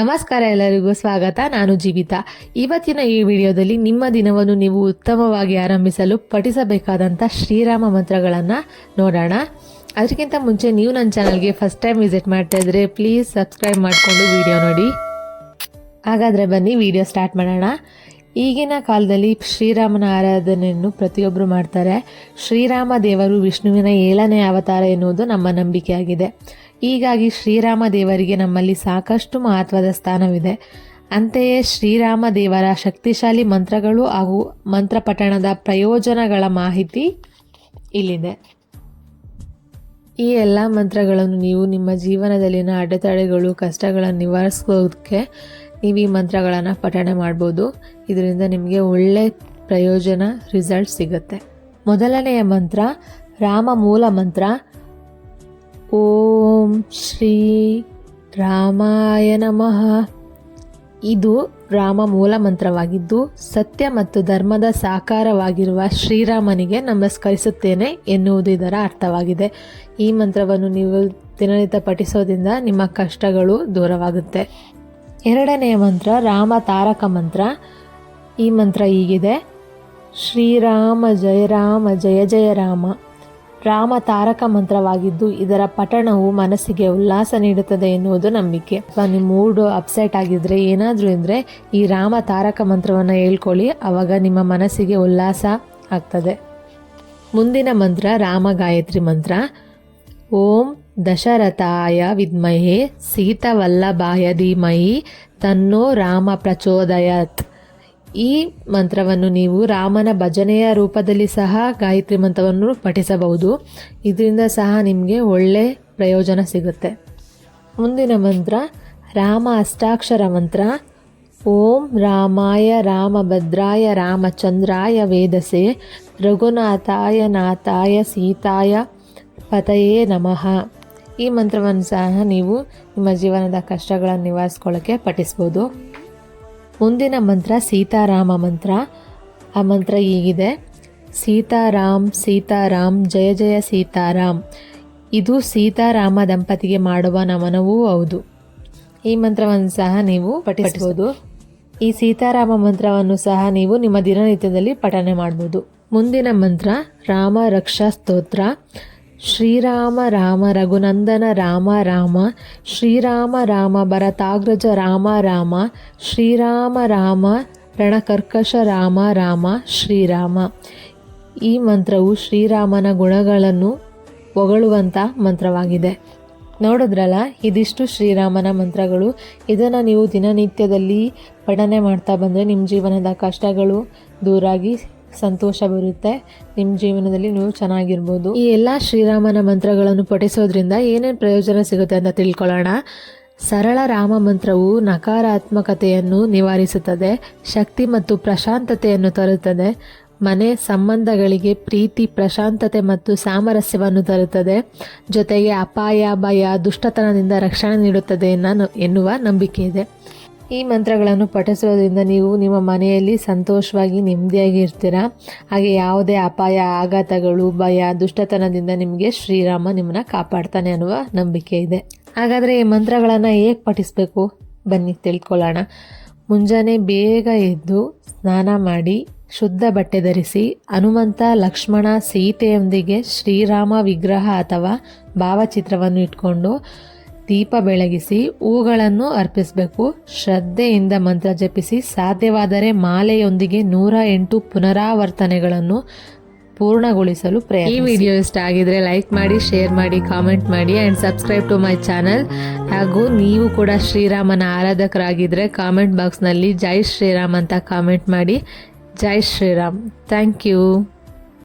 ನಮಸ್ಕಾರ ಎಲ್ಲರಿಗೂ ಸ್ವಾಗತ. ನಾನು ಜೀವಿತ. ಇವತ್ತಿನ ಈ ವಿಡಿಯೋದಲ್ಲಿ ನಿಮ್ಮ ದಿನವನ್ನು ನೀವು ಉತ್ತಮವಾಗಿ ಆರಂಭಿಸಲು ಪಠಿಸಬೇಕಾದಂಥ ಶ್ರೀರಾಮ ಮಂತ್ರಗಳನ್ನು ನೋಡೋಣ. ಅದಕ್ಕಿಂತ ಮುಂಚೆ ನೀವು ನನ್ನ ಚಾನಲ್ಗೆ ಫಸ್ಟ್ ಟೈಮ್ ವಿಸಿಟ್ ಮಾಡ್ತಾ ಇದ್ರೆ ಪ್ಲೀಸ್ ಸಬ್ಸ್ಕ್ರೈಬ್ ಮಾಡಿಕೊಂಡು ವಿಡಿಯೋ ನೋಡಿ. ಹಾಗಾದರೆ ಬನ್ನಿ, ವಿಡಿಯೋ ಸ್ಟಾರ್ಟ್ ಮಾಡೋಣ. ಈಗಿನ ಕಾಲದಲ್ಲಿ ಶ್ರೀರಾಮನ ಆರಾಧನೆಯನ್ನು ಪ್ರತಿಯೊಬ್ಬರು ಮಾಡ್ತಾರೆ. ಶ್ರೀರಾಮ ದೇವರು ವಿಷ್ಣುವಿನ ಏಳನೇ ಅವತಾರ ಎನ್ನುವುದು ನಮ್ಮ ನಂಬಿಕೆಯಾಗಿದೆ. ಹೀಗಾಗಿ ಶ್ರೀರಾಮ ದೇವರಿಗೆ ನಮ್ಮಲ್ಲಿ ಸಾಕಷ್ಟು ಮಹತ್ವದ ಸ್ಥಾನವಿದೆ. ಅಂತೆಯೇ ಶ್ರೀರಾಮ ದೇವರ ಶಕ್ತಿಶಾಲಿ ಮಂತ್ರಗಳು ಹಾಗೂ ಮಂತ್ರ ಪಠಣದ ಪ್ರಯೋಜನಗಳ ಮಾಹಿತಿ ಇಲ್ಲಿದೆ. ಈ ಎಲ್ಲ ಮಂತ್ರಗಳನ್ನು ನೀವು ನಿಮ್ಮ ಜೀವನದಲ್ಲಿನ ಅಡೆತಡೆಗಳು, ಕಷ್ಟಗಳನ್ನು ನಿವಾರಿಸೋದಕ್ಕೆ ನೀವು ಈ ಮಂತ್ರಗಳನ್ನು ಪಠಣೆ ಮಾಡ್ಬೋದು. ಇದರಿಂದ ನಿಮಗೆ ಒಳ್ಳೆ ಪ್ರಯೋಜನ ರಿಸಲ್ಟ್ ಸಿಗುತ್ತೆ. ಮೊದಲನೆಯ ಮಂತ್ರ, ರಾಮ ಮೂಲ ಮಂತ್ರ. ಓಂ ಶ್ರೀ ರಾಮಾಯ ನಮಃ. ಇದು ರಾಮ ಮೂಲ ಮಂತ್ರವಾಗಿದ್ದು, ಸತ್ಯ ಮತ್ತು ಧರ್ಮದ ಸಾಕಾರವಾಗಿರುವ ಶ್ರೀರಾಮನಿಗೆ ನಮಸ್ಕರಿಸುತ್ತೇನೆ ಎನ್ನುವುದು ಇದರ ಅರ್ಥವಾಗಿದೆ. ಈ ಮಂತ್ರವನ್ನು ನೀವು ದಿನನಿತ್ಯ ಪಠಿಸೋದ್ರಿಂದ ನಿಮ್ಮ ಕಷ್ಟಗಳು ದೂರವಾಗುತ್ತೆ. ಎರಡನೆಯ ಮಂತ್ರ, ರಾಮ ತಾರಕ ಮಂತ್ರ. ಈ ಮಂತ್ರ ಹೀಗಿದೆ. ಶ್ರೀರಾಮ ಜಯ ರಾಮ ಜಯ ಜಯ ರಾಮ. ರಾಮ ತಾರಕ ಮಂತ್ರವಾಗಿದ್ದು ಇದರ ಪಠಣವು ಮನಸ್ಸಿಗೆ ಉಲ್ಲಾಸ ನೀಡುತ್ತದೆ ಎನ್ನುವುದು ನಂಬಿಕೆ. ಅಥವಾ ನಿಮ್ಮ ಮೂಡು ಅಪ್ಸೆಟ್ ಆಗಿದ್ದರೆ ಏನಾದರೂ ಇದ್ದರೆ ಈ ರಾಮ ತಾರಕ ಮಂತ್ರವನ್ನು ಹೇಳ್ಕೊಳ್ಳಿ. ಆವಾಗ ನಿಮ್ಮ ಮನಸ್ಸಿಗೆ ಉಲ್ಲಾಸ ಆಗ್ತದೆ. ಮುಂದಿನ ಮಂತ್ರ, ರಾಮ ಗಾಯತ್ರಿ ಮಂತ್ರ. ಓಂ ದಶರಥಾಯ ವಿದ್ಮಹೇ ಸೀತವಲ್ಲಭಾಯ ಧೀಮಹಿ ತನ್ನೋ ರಾಮ ಪ್ರಚೋದಯತ್. ಈ ಮಂತ್ರವನ್ನು ನೀವು ರಾಮನ ಭಜನೆಯ ರೂಪದಲ್ಲಿ ಸಹ ಗಾಯತ್ರಿ ಮಂತ್ರವನ್ನು ಪಠಿಸಬಹುದು. ಇದರಿಂದ ಸಹ ನಿಮಗೆ ಒಳ್ಳೆ ಪ್ರಯೋಜನ ಸಿಗುತ್ತೆ. ಮುಂದಿನ ಮಂತ್ರ, ರಾಮ ಅಷ್ಟಾಕ್ಷರ ಮಂತ್ರ. ಓಂ ರಾಮಾಯ ರಾಮಭದ್ರಾಯ ರಾಮಚಂದ್ರಾಯ ವೇದಸೆ. ರಘುನಾಥಾಯ ನಾಥಾಯ ಸೀತಾಯ ಪತಯೇ ನಮಃ. ಈ ಮಂತ್ರವನ್ನು ಸಹ ನೀವು ನಿಮ್ಮ ಜೀವನದ ಕಷ್ಟಗಳನ್ನು ನಿವಾರಿಸ್ಕೊಳ್ಳೋಕ್ಕೆ ಪಠಿಸ್ಬೋದು. ಮುಂದಿನ ಮಂತ್ರ ಸೀತಾರಾಮ ಮಂತ್ರ. ಆ ಮಂತ್ರ ಹೀಗಿದೆ. ಸೀತಾರಾಮ್ ಸೀತಾರಾಮ್, ಜಯ ಜಯ ಸೀತಾರಾಮ್. ಇದು ಸೀತಾರಾಮ ದಂಪತಿಗೆ ಮಾಡುವ ನಮನವೂ ಹೌದು. ಈ ಮಂತ್ರವನ್ನು ಸಹ ನೀವು ಪಠಿಸಬಹುದು ಈ ಸೀತಾರಾಮ ಮಂತ್ರವನ್ನು ಸಹ ನೀವು ನಿಮ್ಮ ದಿನನಿತ್ಯದಲ್ಲಿ ಪಠನೆ ಮಾಡ್ಬೋದು. ಮುಂದಿನ ಮಂತ್ರ ರಾಮ ರಕ್ಷಾ ಸ್ತೋತ್ರ. ಶ್ರೀರಾಮ ರಾಮ ರಘುನಂದನ ರಾಮ ರಾಮ, ಶ್ರೀರಾಮ ರಾಮ ಭರತಾಗ್ರಜ ರಾಮ ರಾಮ, ಶ್ರೀರಾಮ ರಾಮ ರಣಕರ್ಕಶ ರಾಮ ರಾಮ, ಶ್ರೀರಾಮ. ಈ ಮಂತ್ರವು ಶ್ರೀರಾಮನ ಗುಣಗಳನ್ನು ಹೊಗಳುವಂಥ ಮಂತ್ರವಾಗಿದೆ. ನೋಡಿದ್ರಲ್ಲ, ಇದಿಷ್ಟು ಶ್ರೀರಾಮನ ಮಂತ್ರಗಳು. ಇದನ್ನು ನೀವು ದಿನನಿತ್ಯದಲ್ಲಿ ಪಠನೆ ಮಾಡ್ತಾ ಬಂದರೆ ನಿಮ್ಮ ಜೀವನದ ಕಷ್ಟಗಳು ದೂರಾಗಿ ಸಂತೋಷ ಬರುತ್ತೆ ನಿಮ್ಮ ಜೀವನದಲ್ಲಿ ನೀವು ಚೆನ್ನಾಗಿರ್ಬೋದು. ಈ ಎಲ್ಲ ಶ್ರೀರಾಮನ ಮಂತ್ರಗಳನ್ನು ಪಠಿಸೋದ್ರಿಂದ ಏನೇನು ಪ್ರಯೋಜನ ಸಿಗುತ್ತೆ ಅಂತ ತಿಳ್ಕೊಳ್ಳೋಣ. ಸರಳ ರಾಮ ಮಂತ್ರವು ನಕಾರಾತ್ಮಕತೆಯನ್ನು ನಿವಾರಿಸುತ್ತದೆ. ಶಕ್ತಿ ಮತ್ತು ಪ್ರಶಾಂತತೆಯನ್ನು ತರುತ್ತದೆ. ಮನೆ ಸಂಬಂಧಗಳಿಗೆ ಪ್ರೀತಿ, ಪ್ರಶಾಂತತೆ ಮತ್ತು ಸಾಮರಸ್ಯವನ್ನು ತರುತ್ತದೆ. ಜೊತೆಗೆ ಅಪಾಯ, ಭಯ, ದುಷ್ಟತನದಿಂದ ರಕ್ಷಣೆ ನೀಡುತ್ತದೆ ಎನ್ನುವ ನಂಬಿಕೆ ಇದೆ. ಈ ಮಂತ್ರಗಳನ್ನು ಪಠಿಸೋದ್ರಿಂದ ನೀವು ನಿಮ್ಮ ಮನೆಯಲ್ಲಿ ಸಂತೋಷವಾಗಿ ನೆಮ್ಮದಿಯಾಗಿ ಇರ್ತೀರಾ ಹಾಗೆ ಯಾವುದೇ ಅಪಾಯ, ಆಘಾತಗಳು, ಭಯ, ದುಷ್ಟತನದಿಂದ ನಿಮಗೆ ಶ್ರೀರಾಮ ನಿಮ್ಮನ್ನ ಕಾಪಾಡ್ತಾನೆ ಅನ್ನುವ ನಂಬಿಕೆ ಇದೆ. ಹಾಗಾದರೆ ಈ ಮಂತ್ರಗಳನ್ನು ಹೇಗೆ ಪಠಿಸಬೇಕು? ಬನ್ನಿ ತಿಳ್ಕೊಳ್ಳೋಣ. ಮುಂಜಾನೆ ಬೇಗ ಎದ್ದು ಸ್ನಾನ ಮಾಡಿ, ಶುದ್ಧ ಬಟ್ಟೆ ಧರಿಸಿ, ಹನುಮಂತ ಲಕ್ಷ್ಮಣ ಸೀತೆಯೊಂದಿಗೆ ಶ್ರೀರಾಮ ವಿಗ್ರಹ ಅಥವಾ ಭಾವಚಿತ್ರವನ್ನು ಇಟ್ಕೊಂಡು ದೀಪ ಬೆಳಗಿಸಿ ಹೂಗಳನ್ನು ಅರ್ಪಿಸಬೇಕು. ಶ್ರದ್ಧೆಯಿಂದ ಮಂತ್ರ ಜಪಿಸಿ ಸಾಧ್ಯವಾದರೆ ಮಾಲೆಯೊಂದಿಗೆ ನೂರ ಎಂಟು ಪುನರಾವರ್ತನೆಗಳನ್ನು ಪೂರ್ಣಗೊಳಿಸಲು ಪ್ರಯತ್ನ ಈ ವಿಡಿಯೋ ಇಷ್ಟ ಆಗಿದ್ರೆ ಲೈಕ್ ಮಾಡಿ ಶೇರ್ ಮಾಡಿ ಕಾಮೆಂಟ್ ಮಾಡಿ and subscribe to my channel ಹಾಗೂ ನೀವು ಕೂಡ ಶ್ರೀರಾಮನ ಆರಾಧಕರಾಗಿದ್ದರೆ ಕಾಮೆಂಟ್ ಬಾಕ್ಸ್ನಲ್ಲಿ ಜೈ ಶ್ರೀರಾಮ್ ಅಂತ ಕಾಮೆಂಟ್ ಮಾಡಿ. ಜೈ ಶ್ರೀರಾಮ್. Thank you